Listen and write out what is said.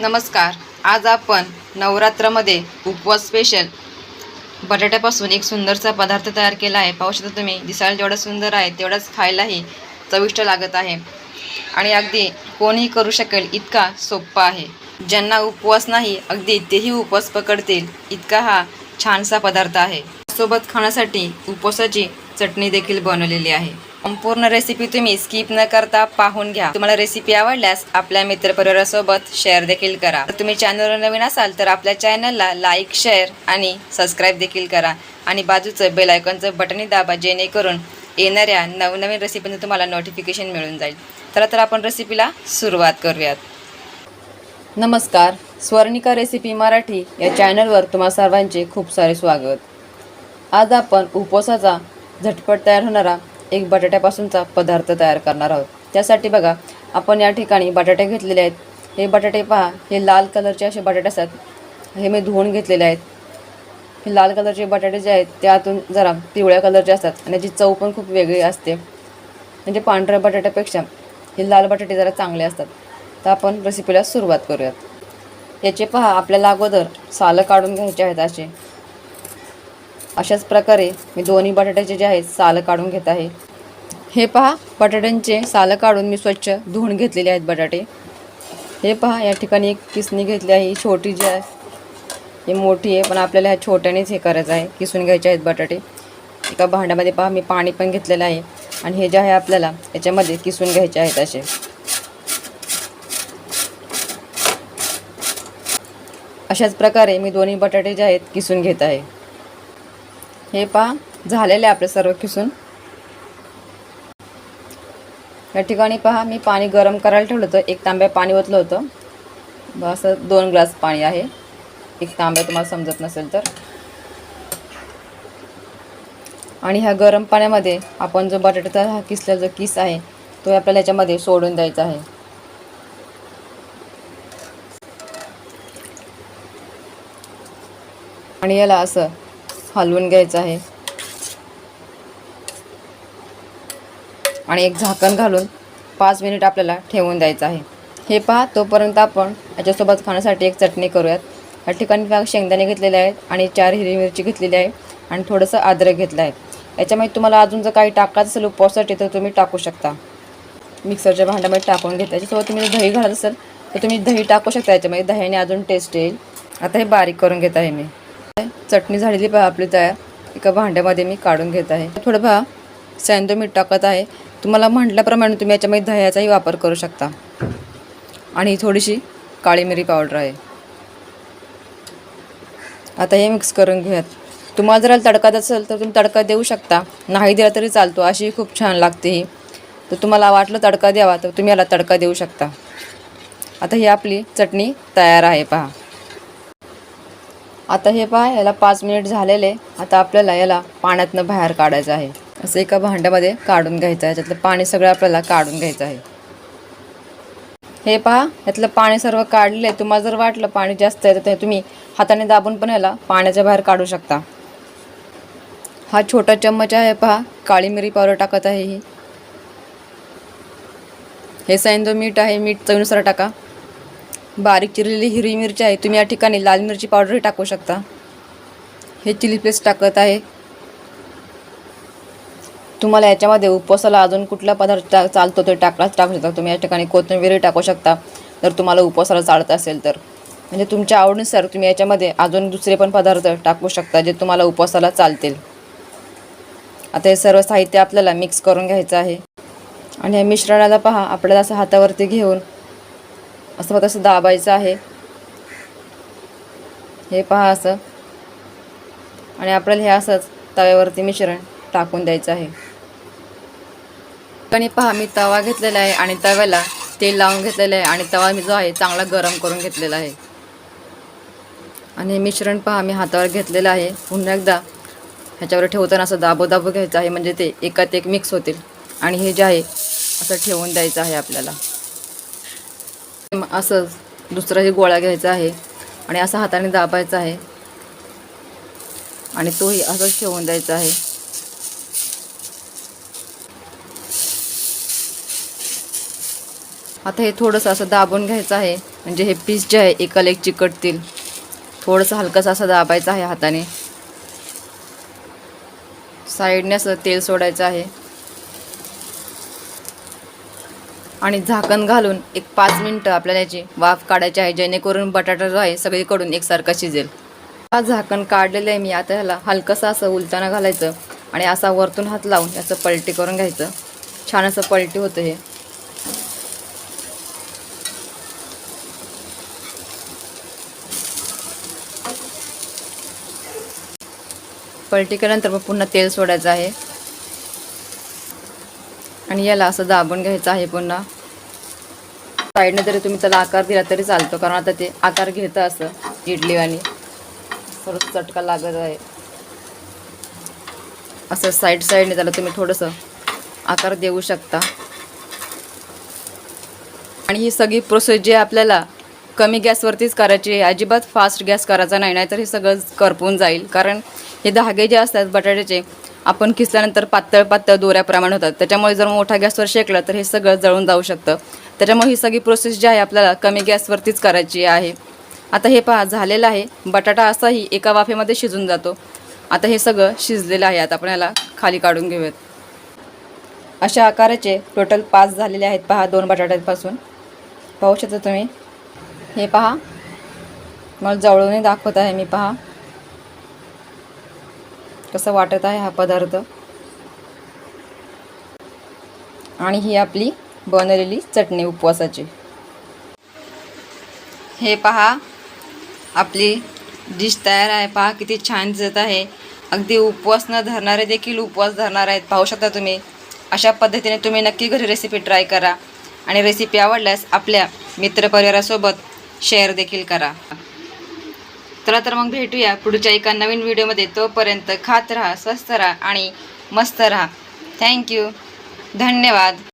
नमस्कार. आज आपण नवरात्रामध्ये उपवास स्पेशल बटाट्यापासून एक सुंदरसा पदार्थ तयार केला आहे. पाहू शकता तुम्ही दिसायला जेवढा सुंदर आहे तेवढाच खायलाही चविष्ट लागत आहे. आणि अगदी कोणीही करू शकेल इतका सोप्पा आहे. ज्यांना उपवास नाही अगदी तेही उपवास पकडतील. इतका हा छानसा पदार्थ आहे. सोबत खाण्यासाठी उपवासाची चटणी देखील बनवलेली आहे. संपूर्ण रेसिपी तुम्ही स्किप न करता पाहून घ्या. तुम्हाला रेसिपी आवडल्यास आपल्या मित्रपरिवारासोबत शेअर देखील करा. जर तुम्ही चॅनलवर नवीन असाल तर आपल्या चॅनलला लाईक शेअर आणि सबस्क्राईब देखील करा. आणि बाजूचं बेल आयकॉनचं बटनही दाबा जेणेकरून येणाऱ्या नवनवीन रेसिपीचं तुम्हाला नोटिफिकेशन मिळून जाईल. चला तर आपण रेसिपीला सुरुवात करूयात. नमस्कार. स्वर्णिका रेसिपी मराठी या चॅनलवर तुम्हा सर्वांचे खूप सारे स्वागत. आज आपण उपवासाचा झटपट तयार होणारा एक बटाट्यापासूनचा पदार्थ तयार करणार आहोत. त्यासाठी बघा आपण या ठिकाणी बटाटे घेतलेले आहेत. हे बटाटे पहा हे लाल कलरचे असे बटाटे असतात. हे मी धुवून घेतलेले आहेत. हे लाल कलरचे बटाटे जे आहेत त्यातून जरा पिवळ्या कलरचे असतात आणि याची चव पण खूप वेगळी असते. म्हणजे पांढऱ्या बटाट्यापेक्षा हे लाल बटाटे जरा चांगले असतात. तर आपण रेसिपीला सुरुवात करूयात. याचे पहा आपल्याला अगोदर सालं काढून घ्यायचे आहेत असे. अशाच प्रकारे मी दोन्ही बटाट्याचे जे आहेत सालं काढून घेत आहे. हे पहा बटाट्यांचे सालं काढून मी स्वच्छ धुवून घेतलेले आहेत बटाटे. हे पहा या ठिकाणी एक किसणी घेतली आहे ही छोटी जी आहे. ही मोठी आहे पण आपल्याला ह्या छोट्यानेच हे करायचं आहे किसून घ्यायचे आहेत बटाटे. एका भांड्यामध्ये पहा मी पाणी पण घेतलेलं आहे. आणि हे जे आहे आपल्याला याच्यामध्ये किसून घ्यायचे आहेत असे. अशाच प्रकारे मी दोन्ही बटाटे जे आहेत किसून घेत आहे. हे पहा झालेले आहे आपले सर्व किसून या ठिकाणी पहा मी पाणी गरम करायला ठेवलं होतं. एक तांब्या पाणी ओतलं होतं. बस असं दोन ग्लास पाणी आहे. एक तांब्या तुम्हाला समजत नसेल तर. आणि ह्या गरम पाण्यामध्ये आपण जो बटाट्याचा हा किसला जो किस आहे तो आपल्याला याच्यामध्ये सोडून द्यायचा आहे. आणि याला असं हलवून घ्यायचं आहे. आणि एक झाकण घालून पाच मिनिट आपल्याला ठेवून द्यायचं आहे. हे पहा तोपर्यंत आपण याच्यासोबत खाण्यासाठी एक चटणी करूयात. या ठिकाणी पहा शेंगदाणे घेतलेले आहेत आणि चार हिरवी मिरची घेतलेली आहे आणि थोडंसं अद्रक घेतलं आहे. याच्यामध्ये तुम्हाला अजून जर काही टाकायचं असेल उपवासाठी तर तुम्ही टाकू शकता. मिक्सरच्या भांड्यामध्ये टाकून घेता याच्यासोबत तुम्ही जर दही घालत असेल तर तुम्ही दही टाकू शकता. याच्यामध्ये दह्याने अजून टेस्ट येईल. आता हे बारीक करून घेत आहे मी. चटणी झालेली पहा आपली तयार. एका भांड्यामध्ये मी काढून घेत आहे. थोडं पहा सॅंदो मीठ टाकत आहे. तुम्हाला म्हटल्याप्रमाणे तुम्ही याच्यामध्ये दह्याचाही वापर करू शकता. आणि थोडीशी काळी मिरी पावडर आहे. आता हे मिक्स करून घेऊयात. तुम्हाला जर तडकात तडका असेल तर तुम्ही तडका देऊ शकता. नाही दिला तरी चालतो. अशी खूप छान लागते ही. तर तुम्हाला वाटलं तडका द्यावा तर तुम्ही याला तडका देऊ शकता. आता ही आपली चटणी तयार आहे पहा. आता हे पहा याला पाच मिनिट झालेले. आता आपल्याला याला पाण्यातनं बाहेर काढायचं आहे. असं एका भांड्यामध्ये काढून घ्यायचं आहे. त्यातलं पाणी सगळं आपल्याला काढून घ्यायचं आहे. हे पहा यातलं पाणी सर्व काढलेलं आहे. तुम्हाला जर वाटलं पाणी जास्त आहे तर तुम्ही हाताने दाबून पण याला पाण्याच्या बाहेर काढू शकता. हा छोटा चम्मच आहे पहा काळी मिरी पावडर टाकत आहे ही. हे सैंदो मीठ आहे मीठ चवीनुसार टाका. बारीक चिरलेली हिरवी मिरची आहे. तुम्ही या ठिकाणी लाल मिरची पावडरही टाकू शकता. हे चिली पेस्ट टाकत आहे. तुम्हाला याच्यामध्ये उपवासाला अजून कुठला पदार्थ टा चालतो ते टाकलाच टाकू शकता. तुम्ही या ठिकाणी कोथिंबीरही टाकू शकता. जर तुम्हाला उपवासाला चालत असेल तर. म्हणजे तुमच्या आवडीनुसार तुम्ही याच्यामध्ये अजून दुसरे पण पदार्थ टाकू शकता जे तुम्हाला उपवासाला चालतील. आता हे सर्व साहित्य आपल्याला मिक्स करून घ्यायचं आहे. आणि या मिश्रणाला पहा. आपल्याला असं हातावरती घेऊन असं फक्त असं दाबायचं आहे. हे पहा असं. आणि आपल्याला हे असंच तव्यावरती मिश्रण टाकून द्यायचं आहे. आणि पहा मी तवा घेतलेला आहे आणि तव्याला तेल लावून घेतलेलं आहे आणि तवा मी जो आहे चांगला गरम करून घेतलेला आहे. आणि हे मिश्रण पहा मी हातावर घेतलेलं आहे. पुन्हा एकदा ह्याच्यावर ठेवताना असं दाबो दाबो घ्यायचं आहे म्हणजे ते एकात एक मिक्स होतील. आणि हे जे आहे असं ठेवून द्यायचं आहे आपल्याला. असंच दुसराही गोळा घ्यायचा आहे आणि असं हाताने दाबायचं आहे. आणि तोही असंच ठेवून द्यायचा आहे. आता हे थोडंसं असं दाबून घ्यायचं आहे. म्हणजे हे पीस जे आहे एका एक चिकटतील. थोडंसं हलकंसं असं दाबायचं आहे हाताने. साईडने असं तेल सोडायचं आहे. आणि झाकण घालून एक पाच मिनटं आपल्याला याची वाफ काढायची आहे जेणेकरून बटाटा जो आहे सगळीकडून एकसारखा शिजेल. हा झाकण काढलेलं आहे मी आता ह्याला हलकंसं असं उलताना घालायचं आणि असा वरतून हात लावून याचं पलटी करून घ्यायचं. छान असं पलटी होतं हे. पलटी केल्यानंतर मग पुन्हा तेल सोडायचं आहे. आणि याला असं दाबून घ्यायचं आहे पुन्हा. साईडने जरी तुम्ही त्याला आकार दिला तरी चालतो कारण आता ते आकार घेतं असं इडलीवाणी. परत चटका लागत आहे. असं साईड साईडने त्याला तुम्ही थोडंसं आकार देऊ शकता. आणि ही सगळी प्रोसेस जी आपल्याला कमी गॅसवरतीच करायची आहे अजिबात फास्ट गॅस करायचा नाही नाहीतर हे सगळं करपून जाईल. कारण हे धागे जे असतात बटाट्याचे आपण खिसल्यानंतर पातळ पातळ दोऱ्याप्रमाणे होतात. त्याच्यामुळे जर मोठ्या गॅसवर शेकलं तर हे सगळं जळून जाऊ शकतं. त्याच्यामुळे ही सगळी प्रोसेस जी आहे आपल्याला कमी गॅसवरतीच करायची आहे. आता हे पहा झालेलं आहे. बटाटा असाही एका वाफेमध्ये शिजून जातो. आता हे सगळं शिजलेलं आहे. आता आपण याला खाली काढून घेऊयात. अशा आकाराचे टोटल पाच झालेले आहेत. पहा दोन बटाट्यांपासून. पाहू शकता तुम्ही? हे पहा. मला जवळूनही दाखवत आहे मी पहा. कसं वाटत आहे हा पदार्थ? आणि ही आपली बनवलेली चटणी उपवासाची. हे पहा आपली डिश तयार आहे. पहा किती छान दिसत आहे. अगदी उपवास न धरणारे देखील उपवास धरणार आहेत. पाहू शकता तुम्ही. अशा पद्धतीने तुम्ही नक्की घरी रेसिपी ट्राय करा. आणि रेसिपी आवडल्यास आपल्या मित्रपरिवारासोबत शेअर देखील करा. चला तर मग भेटूया पुढच्या एका नवीन व्हिडिओमध्ये. तोपर्यंत खात राहा स्वस्त राहा आणि मस्त राहा. थँक्यू धन्यवाद.